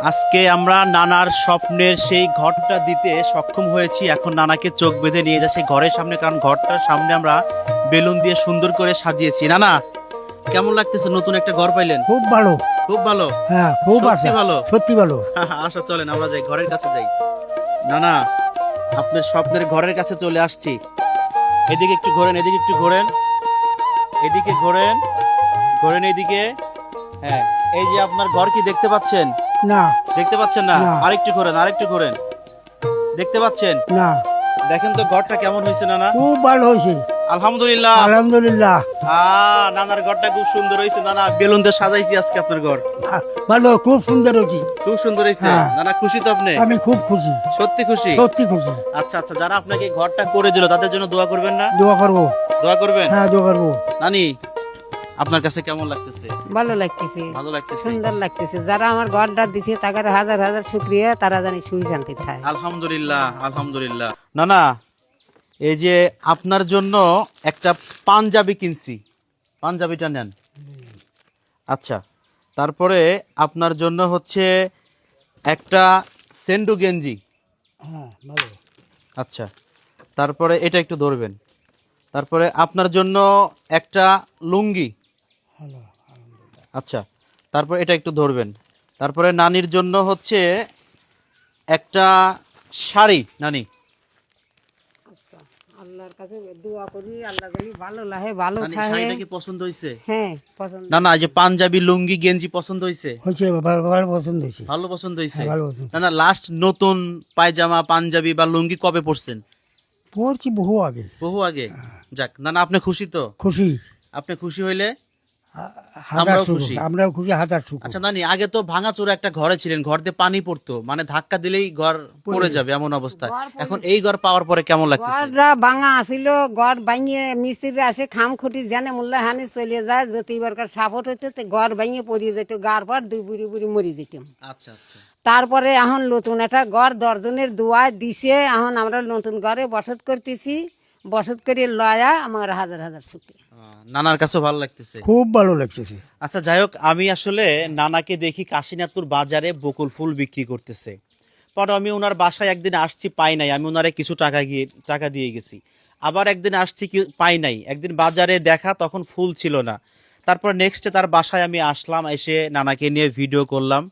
আজকে আমরা নানার স্বপ্নের সেই ঘরটা দিতে সক্ষম হয়েছি। এখন নানাকে চোখ বেঁধে নিয়ে যাচ্ছে ঘরের সামনে কারণ ঘরটার সামনে আমরা বেলুন দিয়ে সুন্দর করে সাজিয়েছি। নানা কেমন লাগতেছে? নতুন একটা ঘর পাইলেন? খুব ভালো। খুব ভালো? হ্যাঁ খুব সত্যি ভালো? সত্যি ভালো। আচ্ছা চলেন আমরা যাই ঘরের কাছে যাই। না না আপনার স্বপ্নের ঘরের কাছে চলে আসছি। এদিকে একটু ঘোরেন এদিকে একটু ঘোরেন। এদিকে ঘোরেন ঘোরেন এদিকে। হ্যাঁ এই যে আপনার ঘর কি দেখতে পাচ্ছেন? না। দেখতে পাচ্ছেন না? না। আরেকটু ঘোরেন আরেকটু ঘোরেন। দেখতে পাচ্ছেন? না। দেখেন তো ঘরটা কেমন হয়েছে নানা? খুব ভালো হয়েছে। আলহামদুলিল্লাহ। আলহামদুলিল্লাহ। নানার ঘরটা খুব সুন্দর হয়েছে নানা। বেলুন দিয়ে সাজাইছি আজকে আপনার ঘর। ভালো খুব সুন্দর হয়েছে। খুব সুন্দর হয়েছে। হ্যাঁ। নানা খুশি তো আপনি? আমি খুব খুশি। সত্যি খুশি? সত্যি খুশি। আচ্ছা আচ্ছা যারা আপনাকে ঘরটা করে দিল তাদের জন্য দোয়া করবেন না? দোয়া করব। দোয়া করবেন? হ্যাঁ দোয়া করব। নানি আপনার কাছে কেমন লাগতেছে? ভালো লাগতেছে। ভালো লাগতেছে? সুন্দর লাগতেছে। যারা আমার ঘরটা দিছে তাদের হাজার হাজার শুক্রিয়া তারা জানি সুই শান্তি থাকে আলহামদুলিল্লাহ আলহামদুলিল্লাহ। না না এই যে আপনার জন্য একটা পাঞ্জাবি কিনছি। পাঞ্জাবিটা নেন। আচ্ছা তারপরে আপনার জন্য হচ্ছে একটা সেন্ডু গেঞ্জি। হ্যাঁ আচ্ছা তারপরে এটা একটু ধরবেন। তারপরে আপনার জন্য একটা লুঙ্গি। আচ্ছা তারপর এটা একটু ধরবেন। তারপরে নানির জন্য হচ্ছে একটা শাড়ি নানি। আল্লাহর কাছে দোয়া করি আল্লাহ জানি ভালো লাগে ভালো থাকে শাড়িটা কি পছন্দ হয়েছে হ্যাঁ পছন্দ। না না যে পাঞ্জাবি লুঙ্গি গেঞ্জি পছন্দ হয়েছে হয়েছে ভালো ভালো পছন্দ হয়েছে ভালো পছন্দ হয়েছে হ্যাঁ, ভালো না না লাস্ট নতুন পায়জামা পাঞ্জাবি বা লুঙ্গি কবে পরছেন? পড়ছি বহু আগে। বহু আগে? যাক না না আপনি খুশি তো? খুশি। আপনি খুশি হইলে? হাজার আমরাও সুখ খুশি। আমরাও খুশি হাজার সুখ আচ্ছা নানি আগে তো ভাঙা চোরা একটা ঘরে ছিলেন ঘর দিয়ে পানি পড়তো মানে ধাক্কা দিলেই ঘর পড়ে যাবে এমন অবস্থা এখন এই ঘর পাওয়ার পরে কেমন লাগতেছে? ঘরটা ভাঙা আসিল ঘর ভাঙিয়ে মিস্ত্রি আসে খাম খুঁটি জানে মোল্লা হানি চলে যায় যদি এবারকার সাপোর্ট হইতো তো ঘর ভাঙিয়ে পড়িয়ে যেত গার পর দুই বুড়ি বুড়ি মরি যেতাম। আচ্ছা আচ্ছা। তারপরে এখন নতুন একটা ঘর দর্জনের দোয়া দিছে এখন আমরা নতুন ঘরে বসত করতেছি। বসত করে লয়া আমার হাজার হাজার শুক্রিয়া নানার কাছে ভালো লাগতেছে। খুব ভালো লাগতেছে। আচ্ছা যাই হোক আমি আসলে নানাকে দেখি কাশীনাথপুর বাজারে বকুল ফুল বিক্রি করতেছে। পরে আমি ওনার বাসায় একদিন আসছি পাই নাই। আমি ওনারে কিছু টাকা গিয়ে টাকা দিয়ে গেছি। আবার একদিন আসছি কি পাই নাই। একদিন বাজারে দেখা তখন ফুল ছিল না। তারপর নেক্সটে তার বাসায় আমি আসলাম এসে নানাকে নিয়ে ভিডিও করলাম।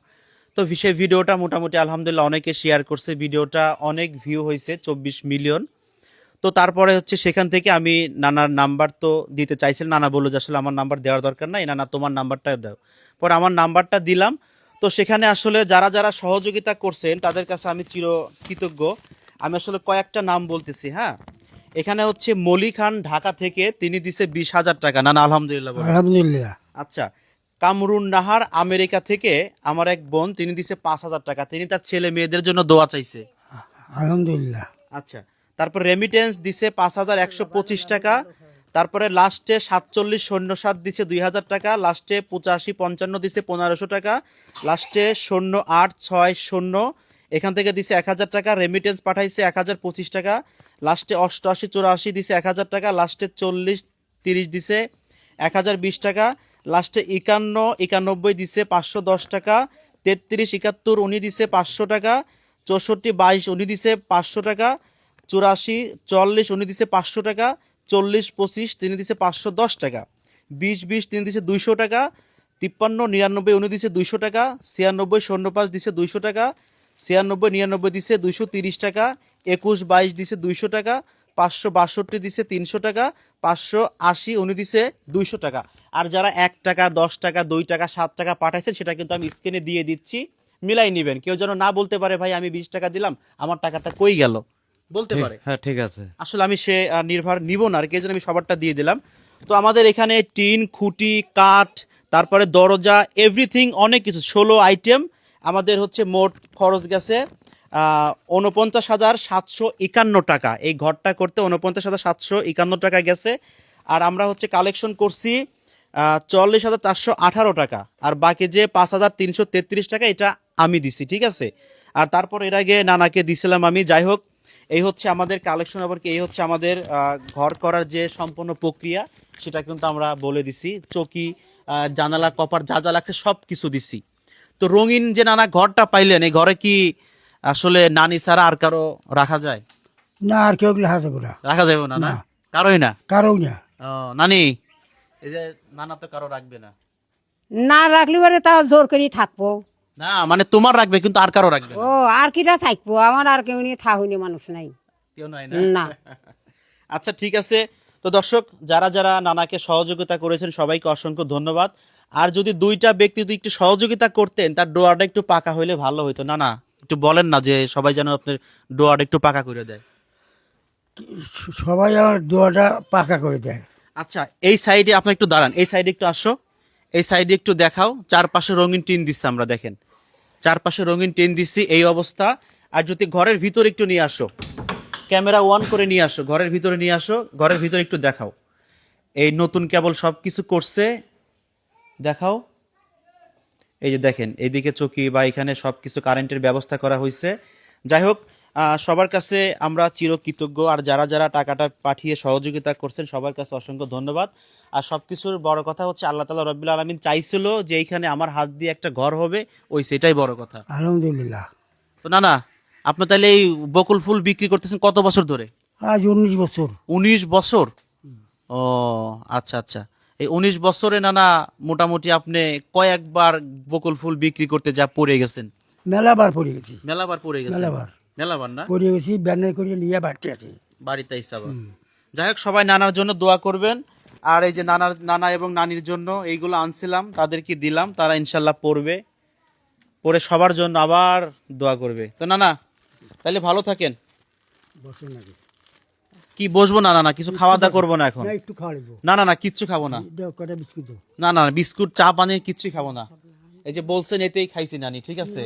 তো সেই ভিডিওটা মোটামুটি আলহামদুলিল্লাহ অনেকে শেয়ার করছে। ভিডিওটা অনেক ভিউ হয়েছে চব্বিশ মিলিয়ন তো তারপরে হচ্ছে সেখান থেকে আমি নানার নাম্বার তো দিতে চাইছিলাম নানা বলল যে আসলে আমার নাম্বার দেওয়ার দরকার নাই। নানা তোমার নাম্বারটা দাও। পরে আমার নাম্বারটা দিলাম। তো সেখানে আসলে যারা যারা সহযোগিতা করছেন তাদের কাছে আমি চির কৃতজ্ঞ। আমি আসলে কয়েকটা নাম বলতেছি হ্যাঁ? এখানে হচ্ছে মলি খান ঢাকা থেকে তিনি দিছে বিশ হাজার টাকা। নানা আলহামদুলিল্লাহ আলহামদুলিল্লাহ। আচ্ছা কামরুন নাহার আমেরিকা থেকে আমার এক বোন তিনি দিছে পাঁচ হাজার টাকা। তিনি তার ছেলে মেয়েদের জন্য দোয়া চাইছে। আলহামদুলিল্লাহ। আচ্ছা তারপর রেমিটেন্স দিছে পাঁচ হাজার একশো পঁচিশ টাকা। তারপরে লাস্টে সাতচল্লিশ শূন্য সাত দিছে দুই হাজার টাকা লাস্টে পঁচাশি পঞ্চান্ন দিছে পনেরোশো টাকা লাস্টে শূন্য আট ছয় শূন্য এখান থেকে দিছে এক হাজার টাকা রেমিটেন্স পাঠাইছে এক হাজার পঁচিশ টাকা লাস্টে অষ্টআশি চুরাশি দিছে এক হাজার টাকা লাস্টে চল্লিশ তিরিশ দিছে এক হাজার বিশ টাকা লাস্টে একান্ন, একানব্বই দিছে পাঁচশো দশ টাকা, তেত্রিশ, একাত্তর উনি দিছে পাঁচশো টাকা, চৌষট্টি, বাইশ উনি দিছে পাঁচশো টাকা চুরাশি, চল্লিশ, উনি দিছে পাঁচশো টাকা, চল্লিশ, পঁচিশ, তিনি দিছে পাঁচশো দশ টাকা। বিশ বিশ, তিনি দিছে দুইশো টাকা, তিপ্পান্ন, নিরানব্বই, উনি দিছে দুইশো টাকা, ছিয়ানব্বই শূন্য পাঁচ দিছে দুইশো টাকা, ছিয়ানব্বই, নিরানব্বই দিছে দুইশো তিরিশ টাকা, একুশ, বাইশ দিছে দুইশো টাকা, পাঁচশো বাষট্টি দিছে তিনশো টাকা, পাঁচশো আশি, উনি দিছে দুইশো টাকা। আর যারা এক টাকা, দশ টাকা, দুই টাকা, সাত টাকা পাঠাইছেন, সেটা কিন্তু আমি স্ক্রিনে দিয়ে দিচ্ছি। মিলাই নেবেন। কেউ যেন না বলতে পারে, ভাই, আমি বিশ টাকা দিলাম, আমার টাকাটা কই গেল? বলতে পারে। হ্যাঁ ঠিক আছে। আসলে আমি সে নির্ভর নিব না আর কি আমি সবারটা দিয়ে দিলাম। তো আমাদের এখানে টিন খুঁটি কাঠ তারপরে দরজা এভরিথিং অনেক কিছু ষোলো আইটেম আমাদের হচ্ছে মোট খরচ গেছে উনপঞ্চাশ হাজার সাতশো একান্ন টাকা। এই ঘরটা করতে উনপঞ্চাশ হাজার সাতশো একান্ন টাকা গেছে। আর আমরা হচ্ছে কালেকশন করছি চল্লিশ হাজার চারশো আঠারো টাকা। আর বাকি যে পাঁচ হাজার তিনশো তেত্রিশ টাকা এটা আমি দিছি ঠিক আছে? আর তারপর এর আগে নানাকে দিছিলাম আমি। যাই হোক এই হচ্ছে আমাদের কালেকশন আবার কি? এই হচ্ছে আমাদের ঘর করার যে সম্পূর্ণ প্রক্রিয়া সেটা কিন্তু আমরা বলে দিছি। চকি জানালা কপার যা যা লাগছে সব কিছু দিছি। তো রঙিন যে নানা ঘরটা পাইলেন এই ঘরে কি আসলে নানি ছাড়া আর কারও রাখা যায়? না আর কেউ গুলো হাসে গুলা রাখা যাবে না না? না। কারোই না? কারও না। ও নানি এই যে নানা তো কারও রাখবে না। না রাখলে পরে তা জোর করে থাকব। না মানে তোমার রাখবে কিন্তু আর কারও রাখবে ও আর কিটা থাকব? আমার আর কেউ নিয়ে থাকুনি মানুষ নাই। কেউ নাই না? না। আচ্ছা ঠিক আছে। তো দর্শক যারা যারা নানাকে সহযোগিতা করেছেন সবাইকে অসংখ্য ধন্যবাদ। আর যদি দুইটা ব্যক্তি যদি একটু সহযোগিতা করতেন তার ডোয়াটা একটু পাকা হইলে ভালো হইতো। না না একটু বলেন না যে সবাই যেন আপনার ডোয়াটা একটু পাকা করে দেয়। সবাই আমার দোয়াটা পাকা করে দেয়। আচ্ছা এই সাইডে আপনি একটু দাঁড়ান। এই সাইডে একটু আসো। এই সাইডে একটু দেখাও। চারপাশে রঙিন টিন দিচ্ছে আমরা, দেখেন। চারপাশে রঙিন টিন দিচ্ছি, এই অবস্থা। আর যদি ঘরের ভিতর একটু নিয়ে আসো, ক্যামেরা অন করে নিয়ে আসো, ঘরের ভিতরে নিয়ে আসো, ঘরের ভিতরে একটু দেখাও। এই নতুন কেবল সব কিছু করছে, দেখাও। এই যে দেখেন এইদিকে চকি বা এখানে সব কিছু কারেন্টের ব্যবস্থা করা হয়েছে যাই হোক সবার কাছে আমরা চিরকৃতজ্ঞ। আর যারা যারা টাকাটা পাঠিয়ে সহযোগিতা করছেন সবার কাছে অসংখ্য ধন্যবাদ। আর সবকিছুর বড় কথা হচ্ছে আল্লাহ তালা রবিল আলমিন চাইছিল যে এইখানে আমার হাত দিয়ে একটা ঘর হবে ওই সেটাই বড় কথা। আলহামদুলিল্লাহ। তো না না আপনি তাহলে এই বকুল ফুল বিক্রি করতেছেন কত বছর ধরে? আজ উনিশ বছর। উনিশ বছর? ও আচ্ছা আচ্ছা। এই উনিশ বছরে নানা মোটামুটি আপনি কয়েকবার বকুল ফুল বিক্রি করতে যা পড়ে গেছেন। মেলাবার পড়ে গেছি। মেলাবার পড়ে গেছেন। মেলাবার। মেলাবার না? পড়ে গেছি ব্যানার করে নিয়ে বাড়তে আছে। বাড়িতে হিসাব যাই হোক সবাই নানার জন্য দোয়া করবেন। আর এই যে নানার নানা এবং নানির জন্য এইগুলো আনছিলাম তাদেরকে দিলাম তারা ইনশাল্লাহ পড়বে। পরে সবার জন্য আবার দোয়া করবে। তো নানা তাহলে ভালো থাকেন। বসে নাকি কি বসবো না না না কিছু খাওয়া দাওয়া করব না এখন? না একটু খাওয়া লাগবো না না না কিচ্ছু খাব না। দাও কটা বিস্কুট দাও। না না বিস্কুট চা পানি কিচ্ছু খাব না। এই যে বলছেন এতেই খাইছি নানি ঠিক আছে?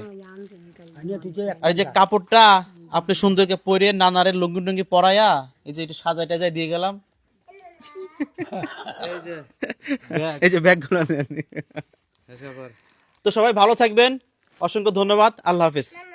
আর যে কাপড়টা আপনি সুন্দরকে পরে নানারে লুঙ্গি টুঙ্গি পরাইয়া এই যে এটা সাজাই টাজাই দিয়ে গেলাম। এই যে ব্যাগগুলো নেন। তো সবাই ভালো থাকবেন। অসংখ্য ধন্যবাদ। আল্লাহ হাফেজ।